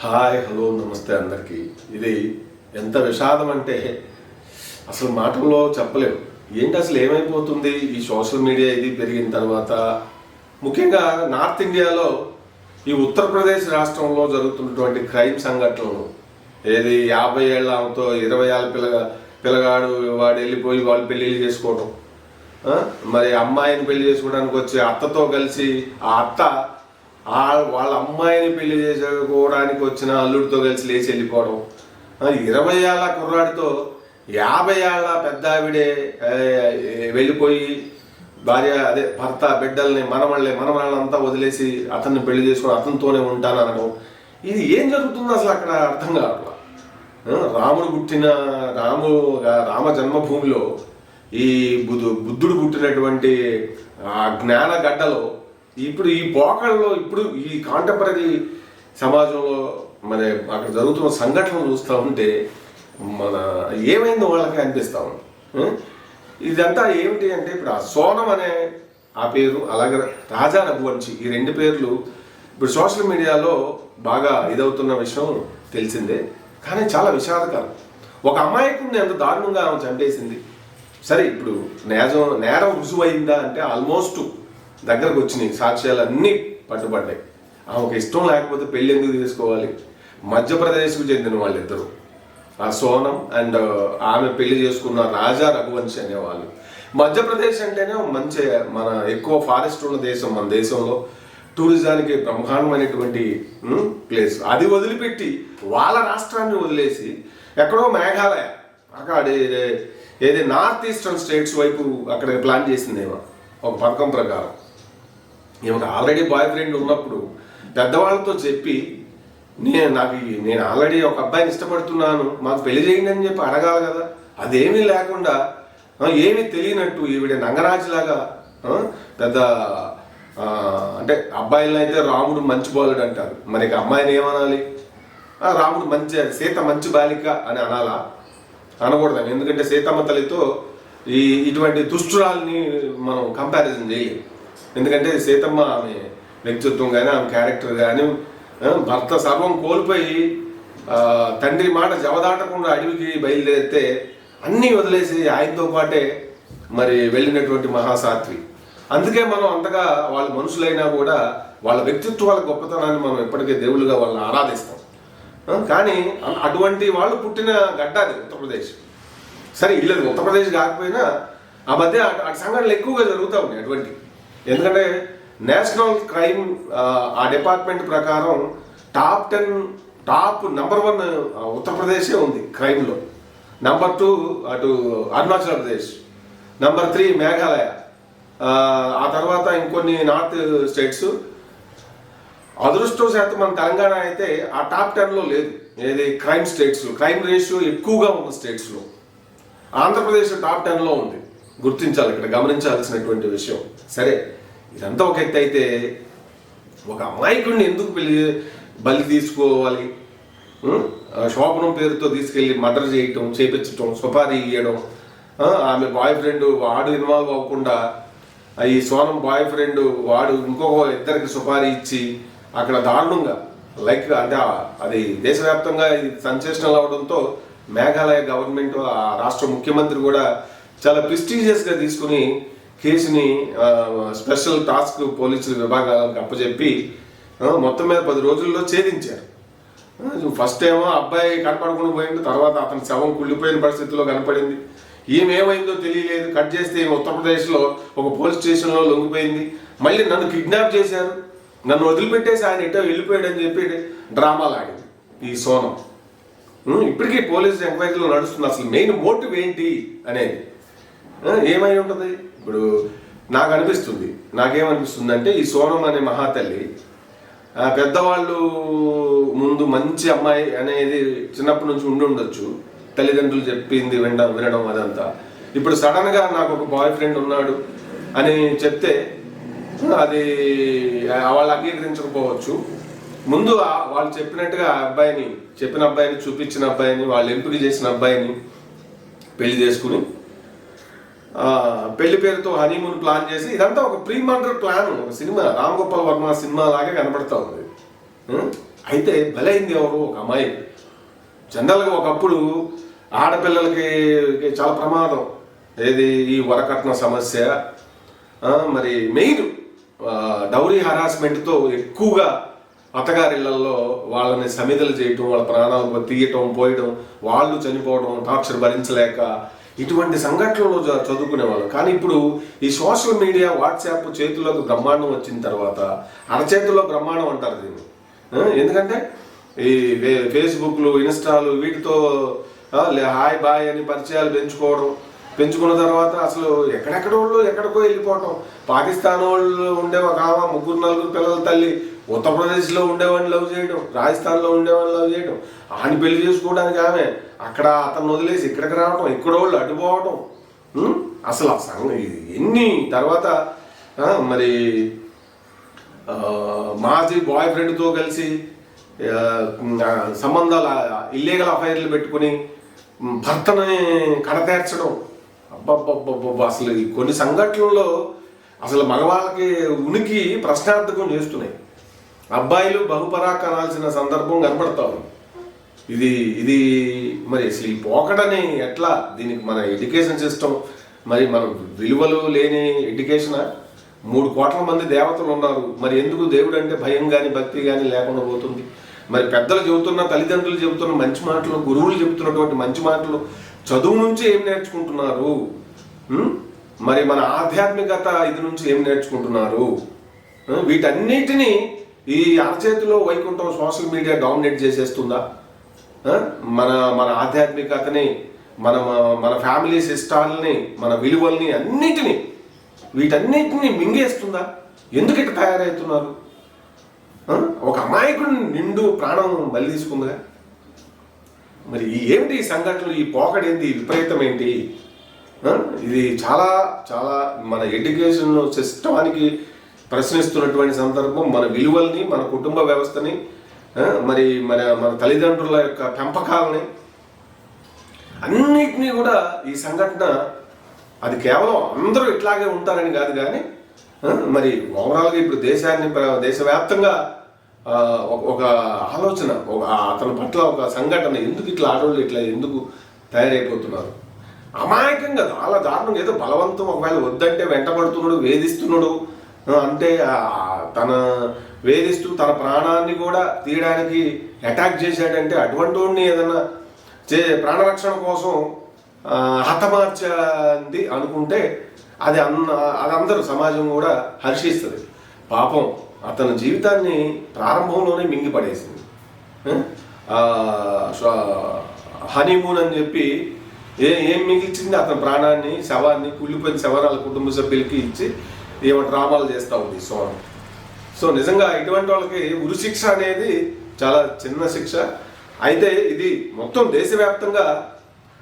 Hi hello నమస్తే అందరికీ. ఇది ఎంత విషాదం అంటే అసలు మాటల్లో చెప్పలేము ఏంటి అసలు ఏమైపోతుంది? ఈ సోషల్ మీడియా ఇది పెరిగిన తర్వాత ముఖ్యంగా నార్త్ ఇండియాలో ఈ ఉత్తరప్రదేశ్ రాష్ట్రంలో జరుగుతున్నటువంటి క్రైమ్ సంఘటనలు. ఏది యాభై ఏళ్ళ ఆమెతో ఇరవై ఏళ్ళ పిల్లగా పిల్లగాడు వాడు వెళ్ళిపోయి వాళ్ళు పెళ్ళిళ్ళు చేసుకోవడం మరి అమ్మాయిని పెళ్ళి చేసుకోవడానికి వచ్చి అత్తతో కలిసి ఆ అత్త వాళ్ళ అమ్మాయిని పెళ్ళి చేసుకోవడానికి వచ్చిన అల్లుడితో కలిసి లేచి వెళ్ళిపోవడం. ఇరవై ఏళ్ళ కుర్రాడితో యాభై ఏళ్ళ పెద్ద ఆవిడే వెళ్ళిపోయి భార్య అదే భర్త బిడ్డల్ని మనవాళ్ళని మనమళ్ళంతా వదిలేసి అతన్ని పెళ్ళి చేసుకుని అతనితోనే ఉంటాను అనడం. ఇది ఏం జరుగుతుందో అసలు అక్కడ అర్థం కావట్లా? రాముడు పుట్టిన రాము రామ జన్మభూమిలో ఈ బుద్ధు బుద్ధుడు పుట్టినటువంటి ఆ జ్ఞాన గడ్డలో ఇప్పుడు ఈ పోకళ్ళలో ఇప్పుడు ఈ కాంటెంపరీ సమాజంలో మన అక్కడ జరుగుతున్న సంఘటనలు చూస్తూ ఉంటే మన ఏమైందో వాళ్ళకి అనిపిస్తూ ఉంది. ఇదంతా ఏమిటి అంటే ఇప్పుడు ఆ సోనం అనే ఆ పేరు అలాగే రాజా రఘువంశి ఈ రెండు పేర్లు ఇప్పుడు సోషల్ మీడియాలో బాగా ఇదవుతున్న విషయం తెలిసిందే. కానీ చాలా విషాదకరం. ఒక అమాయకుడిని ఎంత దారుణంగా ఆమె చంపేసింది. సరే ఇప్పుడు నేరం నేరం రుజువైందా అంటే ఆల్మోస్ట్ దగ్గరకు వచ్చినాయి. సాక్ష్యాలు అన్నీ పట్టుబడ్డాయి ఆమెకు ఇష్టం లేకపోతే పెళ్ళి ఎందుకు తీసుకోవాలి మధ్యప్రదేశ్కు చెందిన వాళ్ళిద్దరు. ఆ సోనం అండ్ ఆమె పెళ్ళి చేసుకున్న రాజా రఘువంశి అనేవాళ్ళు. మధ్యప్రదేశ్ అంటేనే మంచి మన ఎక్కువ ఫారెస్ట్ ఉన్న దేశం మన దేశంలో టూరిజానికి బ్రహ్మాండమైనటువంటి ప్లేస్. అది వదిలిపెట్టి వాళ్ళ రాష్ట్రాన్ని వదిలేసి ఎక్కడో మేఘాలయ అక్కడ ఏది నార్త్ ఈస్టర్న్ స్టేట్స్ వైపు అక్కడ ప్లాన్ చేసిందేమో. ఒక పథకం ప్రకారం. ఈమెకు ఆల్రెడీ బాయ్ ఫ్రెండ్ ఉన్నప్పుడు పెద్దవాళ్ళతో చెప్పి నేను నాకు నేను ఆల్రెడీ ఒక అబ్బాయిని ఇష్టపడుతున్నాను మాకు పెళ్ళి చేయండి అని చెప్పి అడగాలి కదా. అదేమీ లేకుండా ఏమీ తెలియనట్టు ఈవిడ నంగరాజులాగా పెద్ద అంటే అబ్బాయిలను అయితే రాముడు మంచి బాలుడు అంటారు. మరి అమ్మాయిని ఏమనాలి? రాముడు మంచి సీత మంచి బాలిక అని అనాలా? అనకూడదు ఎందుకంటే సీతమ్మ తల్లితో ఈ ఇటువంటి దుష్టురాల్ని మనం కంపారిజన్ చేయలేము. ఎందుకంటే సీతమ్మ ఆమె వ్యక్తిత్వం కానీ ఆమె క్యారెక్టర్ కానీ భర్త సర్వం కోల్పోయి తండ్రి మాట జవదాటకుండా అడవికి బయలుదేరితే అన్నీ వదిలేసి ఆయనతో పాటే మరి వెళ్ళినటువంటి మహాసాత్వి అందుకే మనం అంతగా వాళ్ళ మనుషులైనా కూడా వాళ్ళ వ్యక్తిత్వాల గొప్పతనాన్ని మనం ఎప్పటికీ దేవుళ్ళుగా వాళ్ళని ఆరాధిస్తాం. కానీ అటువంటి వాళ్ళు పుట్టిన గడ్డ అది ఉత్తరప్రదేశ్. సరే వీళ్ళది ఉత్తరప్రదేశ్ కాకపోయినా ఆ మధ్య అటు అటు సంఘటనలు ఎక్కువగా జరుగుతూ ఉన్నాయి అటువంటి ఎందుకంటే నేషనల్ క్రైమ్ ఆ, డిపార్ట్మెంట్ ప్రకారం top ten top number one ఉత్తరప్రదేశే ఉంది క్రైమ్లో. నెంబర్ టూ అటు Arunachal Pradesh. Number three Meghalaya. ఆ, తర్వాత ఇంకొన్ని నార్త్ స్టేట్స్. అదృష్టవశాత్తు మన తెలంగాణ అయితే ఆ టాప్ టెన్లో లేదు. ఏది క్రైమ్ స్టేట్స్లో క్రైమ్ రేషియో ఎక్కువగా ఉన్న స్టేట్స్లో. ఆంధ్రప్రదేశ్ టాప్ టెన్లో ఉంది. గుర్తించాలి ఇక్కడ గమనించాల్సినటువంటి విషయం. సరే ఇదంతా ఒక ఎత్తు అయితే ఒక అమాయకుడిని ఎందుకు పెళ్ళి బలి తీసుకోవాలి? ఆ శోభనం పేరుతో తీసుకెళ్ళి మర్డర్ చేయటం చేపించటం సుపారీ ఇవ్వడం ఆమె బాయ్ ఫ్రెండ్ వాడు ఇన్వాల్వ్ అవ్వకుండా ఈ సోనం బాయ్ ఫ్రెండ్ వాడు ఇంకొక ఇద్దరికి సుపారీ ఇచ్చి అక్కడ దారుణంగా లైక్ అంటే అది దేశవ్యాప్తంగా ఇది సంచేషణలు అవడంతో మేఘాలయ గవర్నమెంట్ ఆ రాష్ట్ర ముఖ్యమంత్రి కూడా చాలా ప్రెస్టీజియస్గా తీసుకుని కేసుని స్పెషల్ టాస్క్ పోలీసుల విభాగాలకు అప్పచెప్పి మొత్తం మీద పది రోజుల్లో ఛేదించారు. ఫస్ట్ ఏమో అబ్బాయి కనపడకుండా పోయింది తర్వాత అతని శవం కుళ్ళిపోయిన పరిస్థితిలో కనపడింది. ఈమె ఏమైందో తెలియలేదు. కట్ చేస్తే ఈమె ఉత్తరప్రదేశ్లో ఒక పోలీస్ స్టేషన్లో లొంగిపోయింది. మళ్ళీ నన్ను కిడ్నాప్ చేశారు. నన్ను వదిలిపెట్టేసి ఆయన ఎటో వెళ్ళిపోయాడని చెప్పి డ్రామాలు ఆడింది ఈ సోనం. ఇప్పటికీ పోలీస్ ఎంక్వైరీలో నడుస్తుంది. అసలు మెయిన్ మోటివ్ ఏంటి అనేది. ఏమై ఉంటుంది? ఇప్పుడు నాకు అనిపిస్తుంది. నాకేమనిపిస్తుంది అంటే ఈ సోనం అనే మహాతల్లి పెద్దవాళ్ళు ముందు మంచి అమ్మాయి అనేది చిన్నప్పటి నుంచి ఉండి ఉండొచ్చు. తల్లిదండ్రులు చెప్పింది వినడం వినడం అదంతా. ఇప్పుడు సడన్గా నాకు ఒక బాయ్ ఫ్రెండ్ ఉన్నాడు అని చెప్తే అది వాళ్ళు అంగీకరించకపోవచ్చు. ముందు వాళ్ళు చెప్పినట్టుగా ఆ అబ్బాయిని చెప్పిన అబ్బాయిని చూపించిన అబ్బాయిని వాళ్ళు ఎంపిక చేసిన అబ్బాయిని పెళ్ళి చేసుకుని పెళ్ళి పేరుతో హనీమూన్ ప్లాన్ చేసి ఇదంతా ఒక ప్రీ మర్డర్ ప్లాన్ ఒక సినిమా రామ్ గోపాల్ వర్మ సినిమా లాగే కనపడతా ఉంది. అయితే బలైంది ఎవరు? ఒక అమ్మాయి. జనరల్గా ఒకప్పుడు ఆడపిల్లలకి చాలా ప్రమాదం. ఏది? ఈ వరకట్న సమస్య. మరి మెయిన్ డౌరీ హరాస్మెంట్తో ఎక్కువగా అత్తగారిళ్ళలో వాళ్ళని సమిధలు చేయటం వాళ్ళ ప్రాణాలు తీయటం పోయడం వాళ్ళు చనిపోవడం టార్చర్ భరించలేక ఇటువంటి సంఘటనలు చదువుకునేవాళ్ళు కానీ ఇప్పుడు ఈ సోషల్ మీడియా వాట్సాప్ చేతిలోకి బ్రహ్మాండం వచ్చిన తర్వాత అరచేతిలో బ్రహ్మాండం అంటారు దీన్ని. ఎందుకంటే ఈ ఫేస్బుక్లు ఇన్స్టాలు వీటితో లే- హాయ్ బాయ్ అని పరిచయాలు పెంచుకోవడం. పెంచుకున్న తర్వాత అసలు ఎక్కడెక్కడ వాళ్ళు ఎక్కడికో వెళ్ళిపోవటం. పాకిస్తాన్ వాళ్ళు ఉండే ఒక ఆమె ముగ్గురు నలుగురు పిల్లల తల్లి ఉత్తరప్రదేశ్లో ఉండేవాడిని లవ్ చేయడం రాజస్థాన్లో ఉండేవాడిని లవ్ చేయడం. ఆని పెళ్ళి చేసుకోవడానికి ఆమె అక్కడ అతను వదిలేసి ఇక్కడికి రావడం ఇక్కడ వాళ్ళు అడ్డుపోవడం అసలు ఆ సంగ ఎన్ని తర్వాత మరి మాజీ బాయ్ ఫ్రెండ్తో కలిసి సంబంధాలు ఇల్లీగల్ అఫైర్లు పెట్టుకుని భర్తని కడతేర్చడం. అబ్బబ్బబ్బబ్బ అసలు కొన్ని సంఘటనల్లో అసలు మగవాళ్ళకి ఉనికి ప్రశ్నార్థకం చేస్తున్నాయి. అబ్బాయిలు బహుపరా కనాల్సిన సందర్భం కనపడతా ఉంది. ఇది ఇది మరి అసలు ఈ పోకడని ఎట్లా దీనికి మన ఎడ్యుకేషన్ సిస్టమ్ మరి మన విలువలు లేని ఎడ్యుకేషన్? మూడు కోట్ల మంది దేవతలు ఉన్నారు. మరి ఎందుకు దేవుడు అంటే భయం కానీ భక్తి కానీ లేకుండా పోతుంది? మరి పెద్దలు చెబుతున్న తల్లిదండ్రులు చెబుతున్న మంచి మాటలు గురువులు చెబుతున్నటువంటి మంచి మాటలు చదువు నుంచి ఏం నేర్చుకుంటున్నారు? మరి మన ఆధ్యాత్మికత ఇది నుంచి ఏం నేర్చుకుంటున్నారు? వీటన్నిటినీ ఈ అరచేతిలో వైకుంఠం సోషల్ మీడియా డామినేట్ చేసేస్తుందా? మన మన ఆధ్యాత్మికతని మన మన ఫ్యామిలీ సిస్టాల్ని మన విలువల్ని అన్నిటినీ వీటన్నిటిని మింగేస్తుందా? ఎందుకు ఇట్లా తయారవుతున్నారు ఒక అమాయకుడు నిండు ప్రాణం బలి తీసుకుందిగా మరి ఏంటి ఏమిటి ఈ సంఘటనలు? ఈ పోకడేంటి ఈ విపరీతం ఏంటి? ఇది చాలా చాలా మన ఎడ్యుకేషన్ సిస్టమానికి ప్రశ్నిస్తున్నటువంటి సందర్భం మన విలువల్ని మన కుటుంబ వ్యవస్థని మరి మరి మన మన తల్లిదండ్రుల యొక్క పెంపకాలని అన్నిటినీ కూడా ఈ సంఘటన అది కేవలం అందరూ ఇట్లాగే ఉంటారని కాదు కానీ మరి ఓవరాల్గా ఇప్పుడు దేశాన్ని దేశవ్యాప్తంగా ఒక- ఒక ఆలోచన ఒక అతని పట్ల ఒక సంఘటన ఎందుకు ఇట్లా ఆడవాళ్ళు ఇట్లా ఎందుకు తయారైపోతున్నారు? అమాయకంగా చాలా దారుణంగా ఏదో బలవంతం ఒకవేళ వద్దంటే వెంటబడుతున్నాడు వేధిస్తున్నాడు అంటే తన వేధిస్తూ తన ప్రాణాన్ని కూడా తీయడానికి అటాక్ చేశాడంటే అటువంటి వాడిని ఏదైనా చే ప్రాణరక్షణ కోసం హతమార్చింది అనుకుంటే అది అన్న అది అందరూ సమాజం కూడా హర్షిస్తుంది. పాపం అతని జీవితాన్ని ప్రారంభంలోనే మింగిపడేసింది. హనీమూన్ అని చెప్పి ఏ ఏం మిగిల్చింది? అతని ప్రాణాన్ని శవాన్ని కుళ్ళిపోయిన శవరాల కుటుంబ సభ్యులకి ఇచ్చి ఏమో డ్రామాలు చేస్తూ ఉంది సోనం సో నిజంగా ఇటువంటి వాళ్ళకి ఉరిశిక్ష అనేది చాలా చిన్న శిక్ష. అయితే ఇది మొత్తం దేశవ్యాప్తంగా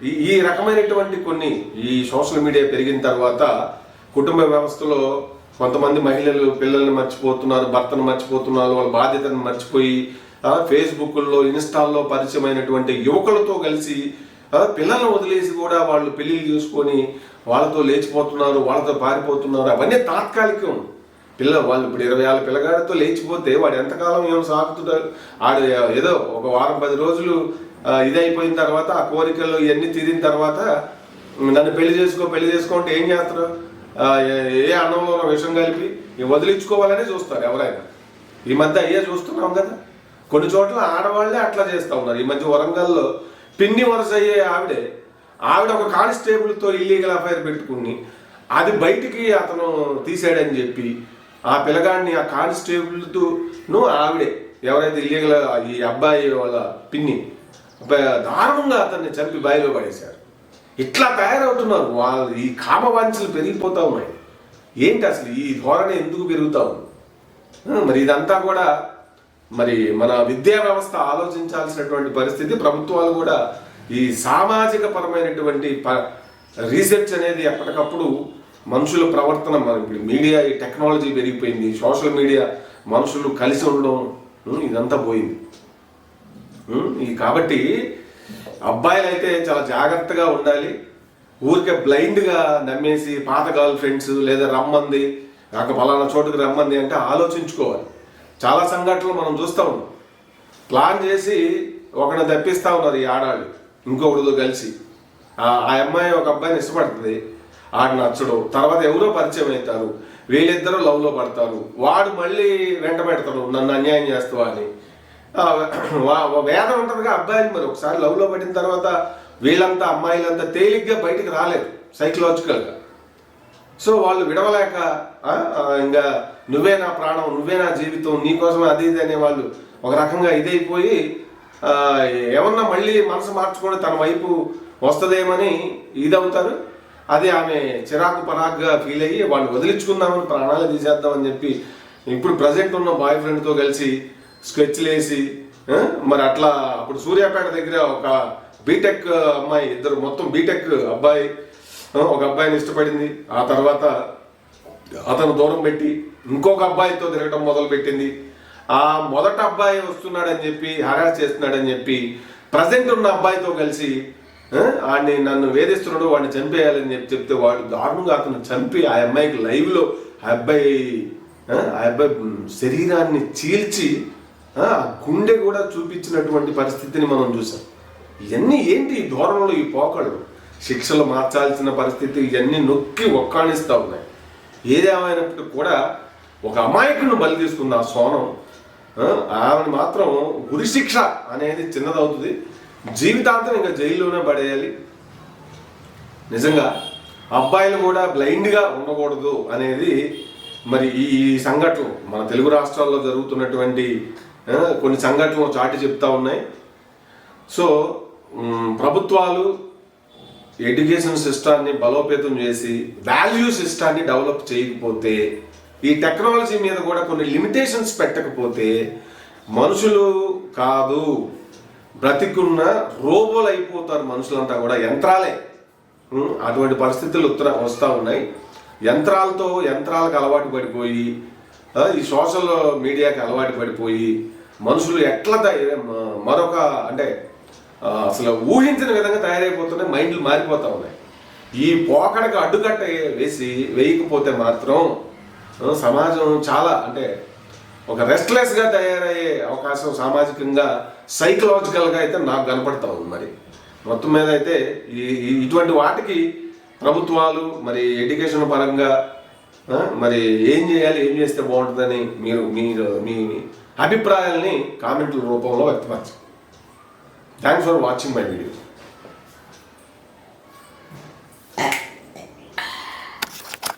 ఈ ఈ రకమైనటువంటి కొన్ని ఈ సోషల్ మీడియా పెరిగిన తర్వాత కుటుంబ వ్యవస్థలో కొంతమంది మహిళలు పిల్లల్ని మర్చిపోతున్నారు భర్తను మర్చిపోతున్నారు వాళ్ళ బాధ్యతను మర్చిపోయి ఫేస్బుక్లో ఇన్స్టాల్లో పరిచయమైనటువంటి యువకులతో కలిసి పిల్లలను పిల్లల్ని వదిలేసి కూడా వాళ్ళు పెళ్ళిళ్ళు చూసుకొని వాళ్ళతో లేచిపోతున్నారు వాళ్ళతో పారిపోతున్నారు అవన్నీ తాత్కాలికం. పిల్ల వాళ్ళు ఇప్పుడు ఇరవై ఆరు పిల్లగాడితో లేచిపోతే వాడు ఎంతకాలం ఏమో సాగుతుంటారు ఆడు ఏదో ఒక వారం పది రోజులు ఇది ఇదైపోయిన తర్వాత ఆ కోరికలు ఇవన్నీ తీరిన తర్వాత నన్ను పెళ్ళి చేసుకో పెళ్ళి చేసుకోంటే ఏం చేస్తారు? ఏ- అన్నంలో విషం కలిపి ఇక వదిలించుకోవాలనే చూస్తారు ఎవరైనా. ఈ మధ్య అయ్యే చూస్తున్నాం కదా. కొన్ని చోట్ల ఆడవాళ్ళే అట్లా చేస్తా ఉన్నారు. ఈ మధ్య వరంగల్లో పిన్ని వరుస అయ్యే ఆవిడే ఆవిడ ఒక కానిస్టేబుల్తో ఇల్లీగల్ అఫైర్ పెట్టుకుని అది బయటికి అతను తీసాడని చెప్పి ఆ పిల్లగాడిని ఆ కానిస్టేబుల్తోను ఆవిడే ఎవరైతే ఇల్లీగల్ ఈ అబ్బాయి వాళ్ళ పిన్ని దారుణంగా అతన్ని చంపి బాయిలో పడేశారు. ఇట్లా తయారవుతున్నారు. వాళ్ళు ఈ కామవాంఛలు పెరిగిపోతా ఉన్నాయి. ఏంటి అసలు ఈ ధోరణి ఎందుకు పెరుగుతా ఉంది? మరి ఇదంతా కూడా మరి మన విద్యా వ్యవస్థ ఆలోచించాల్సినటువంటి పరిస్థితి ప్రభుత్వాలు కూడా ఈ సామాజిక పరమైనటువంటి ప- రీసెర్చ్ అనేది ఎప్పటికప్పుడు మనుషుల ప్రవర్తన ఇప్పుడు మీడియా ఈ టెక్నాలజీ పెరిగిపోయింది సోషల్ మీడియా మనుషులు కలిసి ఉండడం ఇదంతా పోయింది. ఈ కాబట్టి అబ్బాయిలు అయితే చాలా జాగ్రత్తగా ఉండాలి. ఊరికే బ్లైండ్గా నమ్మేసి పాత గర్ల్ ఫ్రెండ్స్ లేదా రమ్మంది నాకు ఫలానా చోటుకి రమ్మంది అంటే ఆలోచించుకోవాలి. చాలా సంఘటనలు మనం చూస్తూ ఉన్నాం. ప్లాన్ చేసి ఒకరిని తప్పిస్తా ఉన్నారు ఈ ఆడాళ్ళు. ఇంకొకరితో కలిసి ఆ అమ్మాయి ఒక అబ్బాయిని ఇష్టపడుతుంది. ఆడ నచ్చడు. తర్వాత ఎవరో పరిచయం అవుతారు. వీళ్ళిద్దరూ లవ్లో పడతారు. వాడు మళ్ళీ వెంట పెడతాడు నన్ను అన్యాయం చేస్తావా అని. వేదం వేదన ఉంటుందిగా అబ్బాయిలు మరి. ఒకసారి లవ్లో పడిన తర్వాత వీళ్ళంతా అమ్మాయిలంతా తేలిగ్గా బయటికి రాలేదు సైకలాజికల్గా సో వాళ్ళు విడవలేక ఇంకా నువ్వే నా ప్రాణం నువ్వే నా జీవితం నీకోసం అది ఇది అనే వాళ్ళు ఒక రకంగా ఇదైపోయి ఏమన్నా మళ్ళీ మనసు మార్చుకొని తన వైపు వస్తుందేమని ఇదవుతారు. అది ఆమె చిరాకు పరాగ్గా ఫీల్ అయ్యి వాళ్ళు వదిలించుకుందామని ప్రాణాలు తీసేద్దామని చెప్పి ఇప్పుడు ప్రజెంట్ ఉన్న బాయ్ ఫ్రెండ్తో కలిసి స్కెచ్లు వేసి మరి అట్లా అప్పుడు సూర్యాపేట దగ్గర ఒక బీటెక్ అమ్మాయి ఇద్దరు మొత్తం బీటెక్ అబ్బాయి ఒక అబ్బాయిని ఇష్టపడింది. ఆ తర్వాత అతను దూరం పెట్టి ఇంకొక అబ్బాయితో తిరగడం మొదలు పెట్టింది ఆ మొదట అబ్బాయి వస్తున్నాడని చెప్పి హరాస్ చేస్తున్నాడని చెప్పి ప్రజెంట్ ఉన్న అబ్బాయితో కలిసి వాడిని నన్ను వేధిస్తున్నాడు వాడిని చంపేయాలని చెప్పి చెప్తే వాడు దారుణంగా అతను చంపి ఆ అమ్మాయికి లైవ్లో ఆ అబ్బాయి ఆ, అబ్బాయి శరీరాన్ని చీల్చి ఆ గుండె కూడా చూపించినటువంటి పరిస్థితిని మనం చూసాం ఇవన్నీ ఏంటి ఈ ధోరణులు ఈ పోకళ్ళు శిక్షలు మార్చాల్సిన పరిస్థితి ఇవన్నీ నొక్కి ఒక్కాణిస్తూ ఉన్నాయి. ఏదేమైనప్పటికీ కూడా ఒక అమాయకుడిని బలి తీసుకుంది ఆ సోనం. ఆమెను మాత్రం ఉరిశిక్ష అనేది చిన్నదవుతుంది. జీవితాంతం ఇంకా జైల్లోనే పడేయాలి. నిజంగా అబ్బాయిలు కూడా బ్లైండ్గా ఉండకూడదు అనేది మరి ఈ సంఘటన సంఘటనలు మన తెలుగు రాష్ట్రాల్లో జరుగుతున్నటువంటి కొన్ని సంఘటనలు చాటి చెప్తా ఉన్నాయి. సో ప్రభుత్వాలు ఎడ్యుకేషన్ సిస్టాన్ని బలోపేతం చేసి వాల్యూ సిస్టాన్ని డెవలప్ చేయకపోతే ఈ టెక్నాలజీ మీద కూడా కొన్ని లిమిటేషన్స్ పెట్టకపోతే మనుషులు కాదు బ్రతికున్న రోబోలు అయిపోతారు మనుషులంతా కూడా. యంత్రాలే. అటువంటి పరిస్థితులు ఉత్తర వస్తూ ఉన్నాయి. యంత్రాలతో యంత్రాలకు అలవాటు పడిపోయి ఈ సోషల్ మీడియాకి అలవాటు పడిపోయి మనుషులు ఎట్లా మరొక అంటే అసలు ఊహించిన విధంగా తయారైపోతున్నాయి మైండ్లు మారిపోతూ ఉన్నాయి. ఈ పోకడకు అడ్డుకట్ట వేసి వేయకపోతే మాత్రం సమాజం చాలా అంటే ఒక రెస్ట్లెస్గా తయారయ్యే అవకాశం సామాజికంగా సైకలాజికల్గా అయితే నాకు కనపడతా ఉంది మరి. మొత్తం మీద అయితే ఈ ఇటువంటి వాటికి ప్రభుత్వాలు మరి ఎడ్యుకేషన్ పరంగా మరి ఏం చేయాలి ఏం చేస్తే బాగుంటుందని మీరు మీరు మీ అభిప్రాయాల్ని కామెంట్ల రూపంలో వ్యక్తపరచు thanks for watching my video